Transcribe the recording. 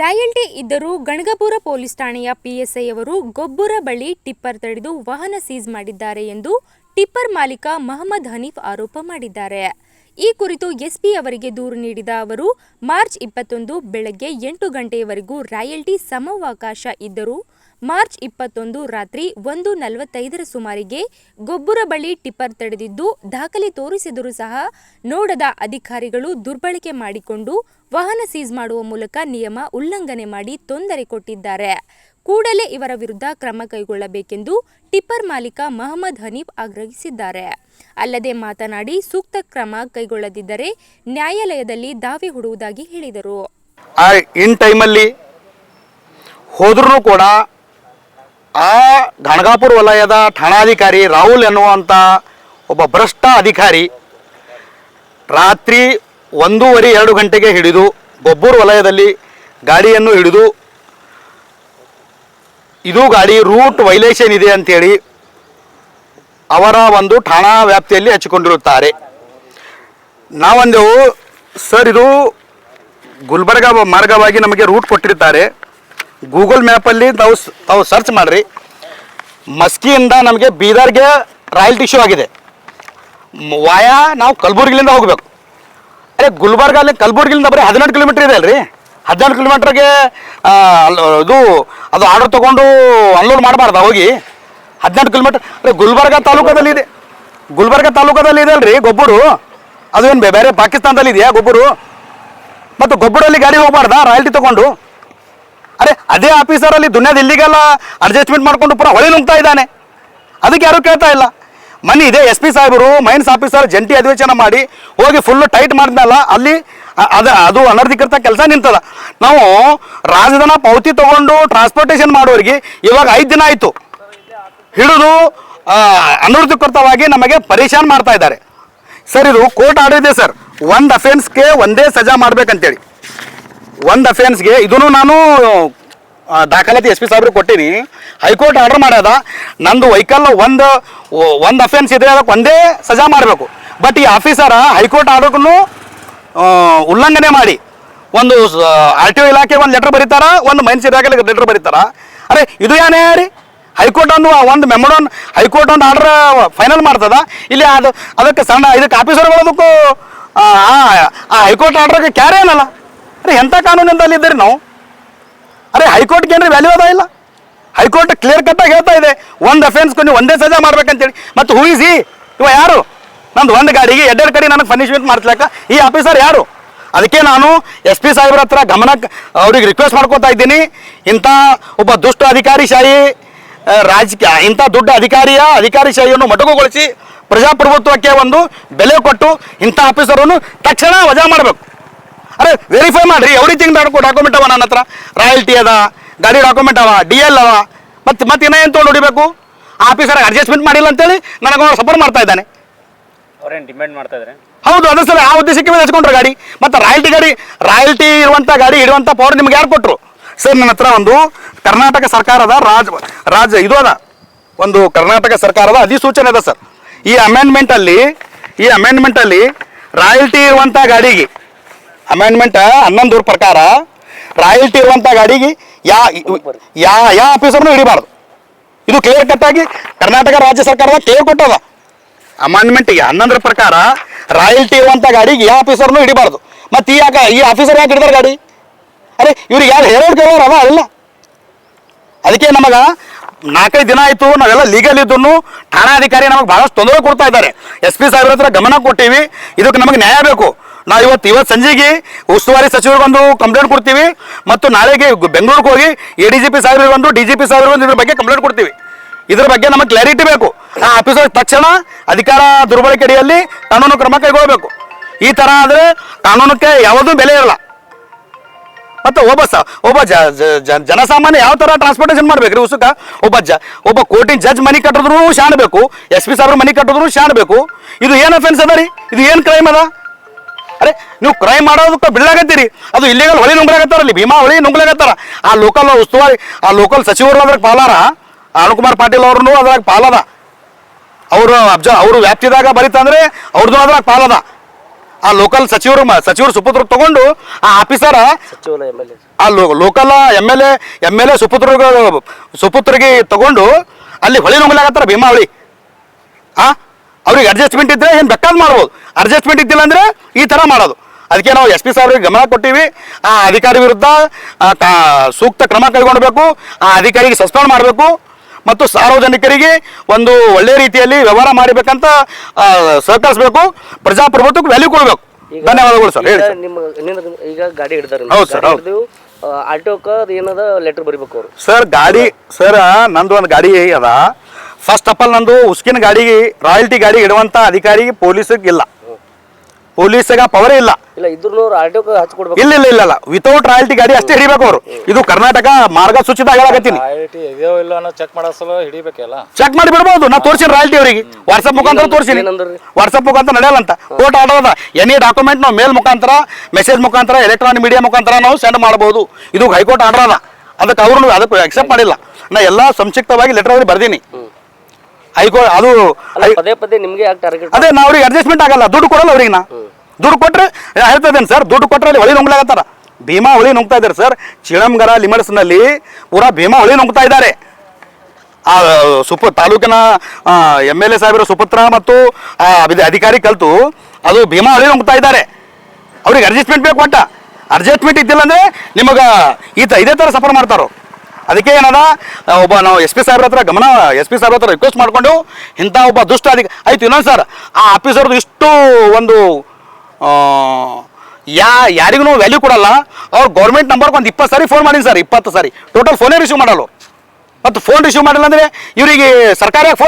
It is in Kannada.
ರಾಯಲ್ಟಿ ಇದ್ದರೂ ಗಣಗಪುರ ಪೊಲೀಸ್ ಠಾಣೆಯ ಪಿಎಸ್ಐ ಅವರು ಗೊಬ್ಬರ ಬಳಿ ಟಿಪ್ಪರ್ ತಡೆದು ವಾಹನ ಸೀಸ್ ಮಾಡಿದ್ದಾರೆ ಎಂದು ಟಿಪ್ಪರ್ ಮಾಲೀಕ ಮಹಮ್ಮದ್ ಹನೀಫ್ ಆರೋಪ ಮಾಡಿದ್ದಾರೆ. ಈ ಕುರಿತು ಎಸ್ಪಿ ಅವರಿಗೆ ದೂರು ನೀಡಿದ ಅವರು, ಮಾರ್ಚ್ ಇಪ್ಪತ್ತೊಂದು ಬೆಳಗ್ಗೆ ಎಂಟು ಗಂಟೆಯವರೆಗೂ ರಾಯಲ್ಟಿ ಸಮವಕಾಶ ಇದ್ದರೂ ಮಾರ್ಚ್ ಇಪ್ಪತ್ತೊಂದು ರಾತ್ರಿ ಒಂದು ನಲವತ್ತೈದರ ಸುಮಾರಿಗೆ ಗೊಬ್ಬರ ಬಳಿ ಟಿಪ್ಪರ್ ತಡೆದಿದ್ದು ದಾಖಲೆ ತೋರಿಸಿದರೂ ಸಹ ನೋಡದ ಅಧಿಕಾರಿಗಳು ದುರ್ಬಳಕೆ ಮಾಡಿಕೊಂಡು ವಾಹನ ಸೀಸ್ ಮಾಡುವ ಮೂಲಕ ನಿಯಮ ಉಲ್ಲಂಘನೆ ಮಾಡಿ ತೊಂದರೆ ಕೊಟ್ಟಿದ್ದಾರೆ. ಕೂಡಲೇ ಇವರ ವಿರುದ್ಧ ಕ್ರಮ ಕೈಗೊಳ್ಳಬೇಕೆಂದು ಟಿಪ್ಪರ್ ಮಾಲೀಕ ಮಹಮ್ಮದ್ ಹನೀಫ್ ಆಗ್ರಹಿಸಿದ್ದಾರೆ. ಅಲ್ಲದೆ ಮಾತನಾಡಿ ಸೂಕ್ತ ಕ್ರಮ ಕೈಗೊಳ್ಳದಿದ್ದರೆ ನ್ಯಾಯಾಲಯದಲ್ಲಿ ದಾವೆ ಹೂಡುವುದಾಗಿ ಹೇಳಿದರು. ಇನ್ ಟೈಮಲ್ಲಿ ಹೋದ್ರೂ ಕೂಡ ಆ ಘಣಗಾಪುರ ವಲಯದ ಠಾಣಾಧಿಕಾರಿ ರಾಹುಲ್ ಎನ್ನುವಂಥ ಒಬ್ಬ ಭ್ರಷ್ಟ ಅಧಿಕಾರಿ ರಾತ್ರಿ ಒಂದೂವರೆ ಎರಡು ಗಂಟೆಗೆ ಹಿಡಿದು ಗೊಬ್ಬೂರು ವಲಯದಲ್ಲಿ ಗಾಡಿಯನ್ನು ಹಿಡಿದು, ಇದು ಗಾಡಿ ರೂಟ್ ವೈಲೇಷನ್ ಇದೆ ಅಂತೇಳಿ ಅವರ ಒಂದು ಠಾಣಾ ವ್ಯಾಪ್ತಿಯಲ್ಲಿ ಹಚ್ಚಿಕೊಂಡಿರುತ್ತಾರೆ. ನಾವೊಂದೆವು ಸರ್ ಇದು ಗುಲ್ಬರ್ಗ ಮಾರ್ಗವಾಗಿ ನಮಗೆ ರೂಟ್ ಕೊಟ್ಟಿರ್ತಾರೆ ಗೂಗಲ್ ಮ್ಯಾಪಲ್ಲಿ ತಾವು ತಾವು ಸರ್ಚ್ ಮಾಡಿರಿ. ಮಸ್ಕಿಯಿಂದ ನಮಗೆ ಬೀದರ್ಗೆ ರಾಯಲ್ಟಿ ಇಶ್ಯೂ ಆಗಿದೆ. ವಾಯ ನಾವು ಕಲಬುರ್ಗಿಲಿಂದ ಹೋಗಬೇಕು. ಅರೆ ಗುಲ್ಬರ್ಗ ಅಲ್ಲಿ ಕಲಬುರ್ಗಿಲಿಂದ ಬರೀ ಹದಿನೆಂಟು ಕಿಲೋಮೀಟ್ರ್ ಇದೆ ಅಲ್ರಿ. ಹದಿನೆಂಟು ಕಿಲೋಮೀಟ್ರಿಗೆ ಇದು, ಅದು ಆರ್ಡರ್ ತೊಗೊಂಡು ಅನ್ಲೋಡ್ ಮಾಡಬಾರ್ದ ಹೋಗಿ. ಹದಿನೆಂಟು ಕಿಲೋಮೀಟ್ರ್ ಅರೆ ಗುಲ್ಬರ್ಗ ತಾಲೂಕದಲ್ಲಿ ಇದೆ. ಗುಲ್ಬರ್ಗ ತಾಲೂಕದಲ್ಲಿ ಇದೆ ಅಲ್ರಿ ಗೊಬ್ಬರು. ಅದು ಏನು ಬೇರೆ ಪಾಕಿಸ್ತಾನದಲ್ಲಿ ಇದೆಯಾ ಗೊಬ್ಬರು? ಮತ್ತು ಗೊಬ್ಬರಲ್ಲಿ ಗಾಡಿ ಹೋಗಬಾರ್ದಾ? ರಾಯಲ್ಟಿ ತಗೊಂಡು? ಅರೆ, ಅದೇ ಆಫೀಸರ್ ಅಲ್ಲಿ ದುನಿಯಾದ ಇಲ್ಲಿಗೆಲ್ಲ ಅಡ್ಜಸ್ಟ್ಮೆಂಟ್ ಮಾಡ್ಕೊಂಡು ಪೂರ ಹೊಳೆ ನುಂಗ್ತಾ ಇದ್ದಾನೆ. ಅದಕ್ಕೆ ಯಾರು ಕೇಳ್ತಾ ಇಲ್ಲ. ಮನಿ ಇದೆ ಎಸ್ ಪಿ ಸಾಹೇಬರು, ಮೈನ್ಸ್ ಆಫೀಸರ್ ಜಂಟಿ ಅಧಿವೇಶನ ಮಾಡಿ ಹೋಗಿ ಫುಲ್ಲು ಟೈಟ್ ಮಾಡಿದ್ನಲ್ಲ, ಅಲ್ಲಿ ಅದ, ಅದು ಅನರ್ಧಿಕೃತ ಕೆಲಸ ನಿಂತದ. ನಾವು ರಾಜಧನ ಪಾವತಿ ತಗೊಂಡು ಟ್ರಾನ್ಸ್ಪೋರ್ಟೇಷನ್ ಮಾಡೋರಿಗೆ ಇವಾಗ ಐದು ದಿನ ಆಯಿತು. ಹಿಡಿದು ಅನರ್ಧಿಕೃತವಾಗಿ ನಮಗೆ ಪರೇಶಾನ್ ಮಾಡ್ತಾ ಇದ್ದಾರೆ. ಸರ್, ಇದು ಕೋರ್ಟ್ ಆಡಿದೆ ಸರ್. ಒಂದು ಅಫೆನ್ಸ್ಗೆ ಒಂದೇ ಸಜಾ ಮಾಡ್ಬೇಕಂತೇಳಿ. ಒಂದು ಅಫೆನ್ಸ್ಗೆ ಇದನ್ನು ನಾನು ದಾಖಲಾತಿ ಎಸ್ ಪಿ ಸಾಹೇಬ್ರಿಗೆ ಕೊಟ್ಟೀನಿ. High court order ಮಾಡ್ಯದ. ನಂದು ವೈಕಲ್ ಒಂದು ಒಂದು ಅಫೆನ್ಸ್ ಇದ್ರೆ ಅದಕ್ಕೆ ಒಂದೇ ಸಜಾ ಮಾಡಬೇಕು. ಬಟ್ ಈ ಆಫೀಸರ ಹೈಕೋರ್ಟ್ ಆರ್ಡರ್ಗೂ ಉಲ್ಲಂಘನೆ ಮಾಡಿ. ಒಂದು ಆರ್ ಟಿ ಒ ಇಲಾಖೆ ಒಂದು ಲೆಟರ್ ಬರೀತಾರ, ಒಂದು ಮೈನ್ಸ್ ಇಲಾಖೆಗೆ ಲೆಟರ್ ಬರೀತಾರ. ಅರೆ, ಇದು ಏನೇ ರೀ ಹೈಕೋರ್ಟ್ ಒಂದು ಒಂದು ಮೆಮೊರ ಹೈಕೋರ್ಟ್ ಒಂದು ಆರ್ಡರ್ ಫೈನಲ್ ಮಾಡ್ತದ. ಇಲ್ಲಿ ಅದು, ಅದಕ್ಕೆ ಸಣ್ಣ, ಇದಕ್ಕೆ ಆಫೀಸರ್ಗಳದಕ್ಕೂ ಆ ಹೈಕೋರ್ಟ್ ಆರ್ಡರ್ಗೆ ಕ್ಯಾರೆ ಏನಲ್ಲ? ಅರೆ ಎಂಥ ಕಾನೂನಿಂದಲ್ಲಿ ಇದ್ದೀರಿ ನಾವು? ಅರೆ ಹೈಕೋರ್ಟ್ಗೆ ಏನ್ರಿ ವ್ಯಾಲ್ಯೂ ಅದ ಇಲ್ಲ? ಹೈಕೋರ್ಟ್ ಕ್ಲಿಯರ್ ಕಟ್ಟಾಗಿ ಹೇಳ್ತಾ ಇದೆ, ಒಂದು ಅಫೆನ್ಸ್ ಕೊನೆ ಒಂದೇ ಸಜಾ ಮಾಡ್ಬೇಕಂತೇಳಿ. ಮತ್ತು ಹೂ ಇಸ್ ಇವ ಯಾರು? ನಂದು ಒಂದು ಗಾಡಿಗೆ ಎರಡೆರಡು ಕಡೆ ನನಗೆ ಪನಿಷ್ಮೆಂಟ್ ಮಾಡ್ಸ್ಲಾಕ ಈ ಆಫೀಸರ್ ಯಾರು? ಅದಕ್ಕೆ ನಾನು ಎಸ್ ಪಿ ಸಾಹೇಬ್ರ ಹತ್ರ ಗಮನಕ್ಕೆ ಅವ್ರಿಗೆ ರಿಕ್ವೆಸ್ಟ್ ಮಾಡ್ಕೋತಾ ಇದ್ದೀನಿ. ಇಂಥ ಒಬ್ಬ ದುಷ್ಟ ಅಧಿಕಾರಿಶಾಹಿ ಶಾಹಿ ರಾಜಕೀಯ, ಇಂಥ ದೊಡ್ಡ ಅಧಿಕಾರಿಯ ಅಧಿಕಾರಿಶಾಹಿಯನ್ನು ಮೊಟಕುಗೊಳಿಸಿ ಪ್ರಜಾಪ್ರಭುತ್ವಕ್ಕೆ ಒಂದು ಬೆಲೆ ಕೊಟ್ಟು ಇಂಥ ಆಫೀಸರನ್ನು ತಕ್ಷಣ ವಜಾ ಮಾಡಬೇಕು. ವೆರಿಫೈ ಮಾಡ್ರಿ. ಎವ್ರಿಥಿಂಗ್ ಡಾಕ್ಯುಮೆಂಟ್ ಅವ ನನ್ನ ಹತ್ರ ರಾಯಲ್ಟಿ ಅದ ಗಾಡಿ ಡಾಕ್ಯುಮೆಂಟ್ ಅವ ಡಿ ಎಲ್ ಅವ. ಮತ್ತೆ ಮತ್ತೆ ಇನ್ನೇನು ತೊಗೊಂಡು ಹೊಡಿಬೇಕು? ಆಫೀಸರ್ ಅಡ್ಜಸ್ಟ್ಮೆಂಟ್ ಮಾಡಿಲ್ಲ ಅಂತೇಳಿ ನನಗೆ ಸಪೋರ್ಟ್ ಮಾಡ್ತಾ ಇದ್ದಾನೆ. ಅವ್ರೇನು ಡಿಮ್ಯಾಂಡ್ ಮಾಡ್ತಾ ಇದ್ದಾರೆ ಹೌದು ಅದೇ ಸರ್. ಆ ಉದ್ದೇಶಕ್ಕೆ ಮೇಲೆ ಹಚ್ಕೊಂಡ್ರು ಗಾಡಿ. ಮತ್ತು ರಾಯಲ್ಟಿ ಗಾಡಿ ರಾಯಲ್ಟಿ ಇರುವಂಥ ಗಾಡಿ ಇಡುವಂಥ ಪವರ್ ನಿಮ್ಗೆ ಯಾರು ಕೊಟ್ಟರು ಸರ್ ನನ್ನ ಹತ್ರ ಒಂದು ಕರ್ನಾಟಕ ಸರ್ಕಾರದ ರಾಜ ರಾಜ ಇದು ಅದ. ಒಂದು ಕರ್ನಾಟಕ ಸರ್ಕಾರದ ಅಧಿಸೂಚನೆ ಅದ ಸರ್ ಈ ಅಮೆಂಡ್ಮೆಂಟಲ್ಲಿ ಈ ಅಮೆಂಡ್ಮೆಂಟಲ್ಲಿ ರಾಯಲ್ಟಿ ಇರುವಂಥ ಗಾಡಿಗೆ ಅಮೆಂಡ್ಮೆಂಟ್ ಹನ್ನೊಂದರ ಪ್ರಕಾರ ರಾಯಲ್ಟಿ ಇರುವಂಥ ಗಾಡಿಗೆ ಯಾ ಯಾ ಯಾ ಆಫೀಸರ್ನು ಹಿಡಿಬಾರ್ದು. ಇದು ಕ್ಲಿಯರ್ ಆಗಿ ಕರ್ನಾಟಕ ರಾಜ್ಯ ಸರ್ಕಾರದ ಕ್ಲಿಯರ್ ಕೊಟ್ಟದ ಅಮೆಂಡ್ಮೆಂಟ್ಗೆ ಹನ್ನೊಂದರ ಪ್ರಕಾರ ರಾಯಲ್ಟಿ ಇರುವಂಥ ಗಾಡಿಗೆ ಯಾವ ಆಫೀಸರ್ನು ಹಿಡಿಬಾರ್ದು. ಮತ್ತು ಈ ಯಾಕೆ, ಈ ಆಫೀಸರ್ ಯಾಕೆ ಹಿಡಿದಾರೆ ಗಾಡಿ? ಅರೆ ಇವ್ರಿಗೆ ಯಾರು ಹೇಳೋರು ಕೇಳೋರು ಅವ? ಅಲ್ಲ. ಅದಕ್ಕೆ ನಮಗ ನಾಲ್ಕೈದು ದಿನ ಆಯಿತು, ನಾವೆಲ್ಲ ಲೀಗಲ್ ಇದ್ದು ಠಾಣಾಧಿಕಾರಿ ನಮಗೆ ಭಾಳಷ್ಟು ತೊಂದರೆ ಕೊಡ್ತಾ ಇದ್ದಾರೆ. ಎಸ್ ಪಿ ಸಾಹೇಬ್ರ ಹತ್ರ ಗಮನ ಕೊಟ್ಟಿವಿ, ಇದಕ್ಕೆ ನಮಗೆ ನ್ಯಾಯ ಬೇಕು. ನಾವು ಇವತ್ತು ಇವತ್ತು ಸಂಜೆಗೆ ಉಸ್ತುವಾರಿ ಸಚಿವರಿಗೊಂದು ಕಂಪ್ಲೇಂಟ್ ಕೊಡ್ತೀವಿ ಮತ್ತು ನಾಳೆಗೆ ಬೆಂಗಳೂರಿಗೆ ಹೋಗಿ ಎ ಡಿ ಜಿ ಪಿ ಸಾಹೇಬ್ರಿಗೊಂದು ಡಿ ಜಿ ಪಿ ಸಾಹೇಬ್ರಿಗೊಂದು ಇದ್ರ ಬಗ್ಗೆ ಕಂಪ್ಲೇಂಟ್ ಕೊಡ್ತೀವಿ. ಇದ್ರ ಬಗ್ಗೆ ನಮಗೆ ಕ್ಲಾರಿಟಿ ಬೇಕು. ಆ ಆಫೀಸರ್ ತಕ್ಷಣ ಅಧಿಕಾರ ದುರ್ಬಳಕೆ ಅಡಿಯಲ್ಲಿ ಕಾನೂನು ಕ್ರಮ ಕೈಗೊಳ್ಳಬೇಕು. ಈ ಥರ ಆದರೆ ಕಾನೂನಕ್ಕೆ ಯಾವುದೂ ಬೆಲೆ ಇರಲ್ಲ. ಮತ್ತು ಒಬ್ಬ ಸ, ಒಬ್ಬ ಜ ಜನಸಾಮಾನ್ಯ ಯಾವ ಥರ ಟ್ರಾನ್ಸ್ಪೋರ್ಟೇಷನ್ ಮಾಡ್ಬೇಕ್ರಿ ಉಸುಕ? ಒಬ್ಬ ಜ, ಒಬ್ಬ ಕೋರ್ಟಿನ ಜಡ್ಜ್ ಮನಿ ಕಟ್ಟಿದ್ರು ಶಾಣಬೇಕು ಎಸ್ ಪಿ ಸಾಹೇಬ್ರ ಮನಿ ಕಟ್ಟಿದ್ರು ಶಾಣಬೇಕು ಇದು ಏನು ಅಫೆನ್ಸ್ ಅದ ರೀ? ಇದು ಏನು ಕ್ರೈಮ್ ಅದ? ಅರೆ ನೀವು ಕ್ರೈಮ್ ಮಾಡೋದಕ್ಕೆ ಬಿಡ್ಲಾಗತ್ತೀರಿ. ಅದು ಇಲ್ಲಿಗಲ್ ಹೊಳಿ ನುಂಗ್ಲಾಗತ್ತಾರಲ್ಲಿ ಭೀಮಾ ಹೊಳಿ ನುಂಗ್ಲಾಗತ್ತಾರ ಆ ಲೋಕಲ್ ಉಸ್ತುವಾರಿ ಆ ಲೋಕಲ್ ಸಚಿವರು ಅದ್ರಾಗ ಪಾಲಾರ. ಅರುಣಕುಮಾರ್ ಪಾಟೀಲ್ ಅವ್ರನ್ನು ಅದ್ರಾಗ ಪಾಲದ. ಅವರು ಅಬ್ಜ ಅವರು ವ್ಯಾಪ್ತಿದಾಗ ಬರೀತಂದ್ರೆ ಅವ್ರದ್ದು ಅದ್ರಾಗ ಪಾಲದ. ಆ ಲೋಕಲ್ ಸಚಿವರು ಸಚಿವರು ಸುಪುತ್ರ ತಗೊಂಡು ಆ ಆಫೀಸರ್ ಆ local M L A M L A ಸುಪುತ್ರ ಸುಪುತ್ರಿಗೆ ತಗೊಂಡು ಅಲ್ಲಿ ಹೊಳಿ ನುಂಗ್ಲಾಗತ್ತಾರ ಭೀಮಾ ಹೊಳಿ ಆ? ಅವ್ರಿಗೆ ಅಡ್ಜಸ್ಟ್ಮೆಂಟ್ ಇದ್ರೆ ಏನು ಬೇಕಾದ್ ಮಾಡ್ಬೋದು. ಅಡ್ಜಸ್ಟ್ಮೆಂಟ್ ಇದ್ದಿಲ್ಲ ಅಂದ್ರೆ ಈ ಥರ ಮಾಡೋದು. ಅದಕ್ಕೆ ನಾವು ಎಸ್ ಪಿ ಸಾಹೇಬ್ರಿಗೆ ಗಮನ ಕೊಟ್ಟಿವಿ. ಆ ಅಧಿಕಾರಿ ವಿರುದ್ಧ ಸೂಕ್ತ ಕ್ರಮ ಕೈಗೊಳ್ಳಬೇಕು. ಆ ಅಧಿಕಾರಿಗೆ ಸಸ್ಪೆಂಡ್ ಮಾಡಬೇಕು. ಮತ್ತು ಸಾರ್ವಜನಿಕರಿಗೆ ಒಂದು ಒಳ್ಳೆ ರೀತಿಯಲ್ಲಿ ವ್ಯವಹಾರ ಮಾಡಬೇಕಂತ ಸಹಕರಿಸಬೇಕು. ಪ್ರಜಾಪ್ರಭುತ್ವಕ್ಕೆ ವ್ಯಾಲ್ಯೂ ಕೊಡಬೇಕು. ಧನ್ಯವಾದಗಳು ಸರ್. ಹೇಳಿ ನಿಮ್ಮ ನಿನ್ನದು ಈಗ ಗಾಡಿ ಹಿಡಿದಾರೆ ಹೌದು ಸರ್, ಹೌದು. ಹಿಡಿದು ಆಟೋಕ ಏನದ ಲೆಟರ್ ಬರಿಬೇಕು ಅವರು? ಸರ್ ಗಾಡಿ ಸರ್ ನಂದು ಒಂದು ಗಾಡಿ ಅದ. ಫಸ್ಟ್ ಆಫ್ ಆಲ್ ನಂದು ಉಸ್ಕಿನ ಗಾಡಿಗೆ ರಾಯಲ್ಟಿ ಗಾಡಿ ಇಡುವಂತ ಅಧಿಕಾರಿ ಪೊಲೀಸಿಗೆ ಇಲ್ಲ. ಪೊಲೀಸಿಗೆ ಪವರೇ ಇಲ್ಲ. ಇಲ್ಲ ಇದ್ರು ಆಟೋಕ ಹಚ್ಕೊಡ್ಬೇಕು ಇಲ್ಲ ಇಲ್ಲ ಇಲ್ಲ ಇಲ್ಲ. ವಿತೌಟ್ ರಾಯಲ್ಟಿ ಗಾಡಿ ಅಷ್ಟೇ ಹಿಡಿಬೇಕು ಅವರು. ಇದು ಕರ್ನಾಟಕ ಮಾರ್ಗಸೂಚಿತ ಹೇಳಕತ್ತೀನಿ ರಾಯಲ್ಟಿ ಇದೆಯೋ ಇಲ್ಲ ಅನ್ನೋ ಚೆಕ್ ಮಾಡೋ ಸಲ ಹಿಡಿಬೇಕಲ್ಲ? ಚೆಕ್ ಮಾಡಿ ಬಿಡ್ಬೋದು. ನಾ ತೋರಿಸಿನ ರಾಯಲ್ಟಿ ಅವರಿಗೆ. ವಾಟ್ಸಪ್ ಮುಖಾಂತರ ತೋರಿಸಿನಿ. ವಾಟ್ಸ್ಆಪ್ ವಾಟ್ಸಪ್ ಮುಖಾಂತರ ನಡೆಯಲ್ಲ ಅಂತ. ಕೋರ್ಟ್ ಆರ್ಡರ್ ಅದ ಎನಿ ಡಾಕ್ಯುಮೆಂಟ್ ನಾವು ಮೇಲ್ ಮುಖಾಂತರ ಮೆಸೇಜ್ ಮುಖಾಂತರ ಎಲೆಕ್ಟ್ರಾನಿಕ್ ಮೀಡಿಯಾ ಮುಖಾಂತರ ನಾವು ಸೆಂಡ್ ಮಾಡಬಹುದು ಇದು ಹೈಕೋರ್ಟ್ ಆರ್ಡರ್ ಅದ. ಅದಕ್ಕೆ ಅವರು ಅದಕ್ಕೆ ಅಕ್ಸೆಪ್ಟ್ ಮಾಡಿಲ್ಲ. ನಾ ಎಲ್ಲ ಸಂಕ್ಷಿಪ್ತವಾಗಿ ಲೆಟರ್ ಅವ್ರಿಗೆ ಬರ್ದೀನಿ. ಹೈಕೋರ್ಟ್ ಅದು ಪದೇ ಪದೇ ನಿಮಗೆ ಯಾಕೆ ಟಾರ್ಗೆಟ್ ಅದೇ ನಾ ಅವ್ರಿಗೆ ಅಡ್ಜಸ್ಟ್ಮೆಂಟ್ ಆಗಲ್ಲ ದುಡ್ಡು ಕೊಡಲ್ಲ ಅವ್ರಿಗೆ ನಾ. ದುಡ್ಡು ಕೊಟ್ಟರೆ ಹೇಳ್ತಿದ್ದೇನೆ ಹೇಳ್ತಾ ಇದ್ದೇನೆ ಸರ್ ದುಡ್ಡು ಕೊಟ್ಟರೆ ಅಲ್ಲಿ ಹೊಳಿ ನುಂಗ್ಲಾಗತ್ತಾರ ಭೀಮಾ ಹೊಳಿ ನುಂಗ್ತಾ ಇದ್ದಾರೆ ಸರ್ ಚಿಳಂಗರ ಲಿಮಡ್ಸ್ನಲ್ಲಿ ಪೂರಾ ಭೀಮಾ ಹೊಳಿ ನುಂಗ್ತಾ ಇದ್ದಾರೆ. ಆ ಸುಪ ತಾಲೂಕಿನ ಎಂ ಎಲ್ ಎ ಸಾಹೇಬರ ಸುಪುತ್ರ ಮತ್ತು ಅಧಿಕಾರಿ ಕಲ್ತು ಅದು ಭೀಮಾ ಹೊಳಿ ನುಂಗ್ತಾ ಇದ್ದಾರೆ. ಅವ್ರಿಗೆ ಅಡ್ಜಸ್ಟ್ಮೆಂಟ್ ಬೇಕು ಒಟ್ಟ ಅಡ್ಜಸ್ಟ್ಮೆಂಟ್ ಇದ್ದಿಲ್ಲ ಅಂದ್ರೆ ನಿಮಗೆ ಈ ಇದೇ ಥರ ಸಫರ್ ಮಾಡ್ತಾರೋ. ಅದಕ್ಕೆ ಏನದ? ಒಬ್ಬ ನಾವು ಎಸ್ ಪಿ ಸಾಹೇಬ್ರ ಹತ್ರ ಗಮನ, ಎಸ್ ಪಿ ಸಾಹೇಬ್ರ ಹತ್ರ ರಿಕ್ವೆಸ್ಟ್ ಮಾಡ್ಕೊಂಡು ಇಂಥ ಒಬ್ಬ ದುಷ್ಟ ಅಧಿಕ, ಆಯ್ತು ಇನ್ನೊಂದು ಸರ್, ಆ ಆಫೀಸರ್ದು ಇಷ್ಟು ಒಂದು ಯಾ, ಯಾರಿಗೂ ವ್ಯಾಲ್ಯೂ ಕೊಡಲ್ಲ. ಅವ್ರು ಗೌರ್ಮೆಂಟ್ ನಂಬರ್ಗೆ ಒಂದು ಇಪ್ಪತ್ತು ಸಾರಿ ಫೋನ್ ಮಾಡೀನಿ ಸರ್, ಇಪ್ಪತ್ತು ಸಾರಿ. ಟೋಟಲ್ ಫೋನೇ ರಿಸೀವ್ ಮಾಡಲ್ಲ. ಮತ್ತು ಫೋನ್ ರಿಸೀವ್ ಮಾಡಿಲ್ಲ ಅಂದರೆ ಇವರಿಗೆ ಸರ್ಕಾರ ಫೋನ್